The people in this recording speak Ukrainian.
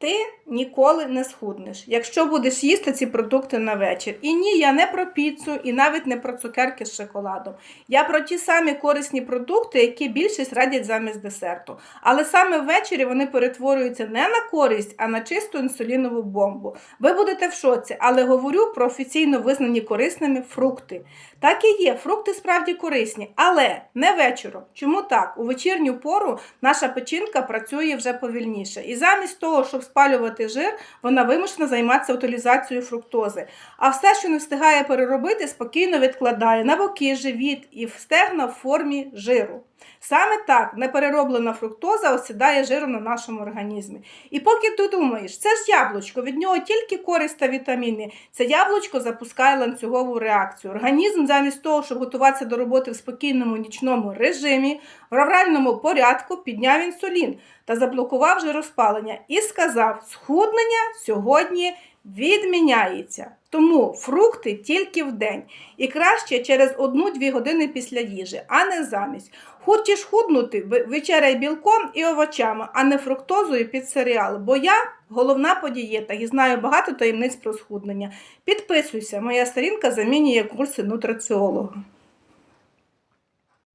Ти ніколи не схуднеш, якщо будеш їсти ці продукти на вечір. І ні, я не про піцу, і навіть не про цукерки з шоколадом. Я про ті самі корисні продукти, які більшість радять замість десерту. Але саме ввечері вони перетворюються не на користь, а на чисту інсулінову бомбу. Ви будете в шоці, але говорю про офіційно визнані корисними фрукти. Так і є, фрукти справді корисні, але не вечором. Чому так? У вечірню пору наша печінка працює вже повільніше. І замість того, щоб спалювати жир, вона вимушена займатися утилізацією фруктози. А все, що не встигає переробити, спокійно відкладає на боки, живіт і стегна в формі жиру. Саме так неперероблена фруктоза осідає жиром на нашому організмі. І поки ти думаєш, це ж яблучко, від нього тільки користь та вітаміни. Це яблучко запускає ланцюгову реакцію. Організм, замість того, щоб готуватися до роботи в спокійному нічному режимі, в авральному порядку підняв інсулін та заблокував жироспалення і сказав: схуднення сьогодні відміняється. Тому фрукти тільки в день. І краще через 1-2 години після їжі, а не замість. Хочеш худнути, вечеряй білком і овочами, а не фруктозою під серіал. Бо я головна по дієтах і знаю багато таємниць про схуднення. Підписуйся, моя сторінка замінює курси нутриціолога.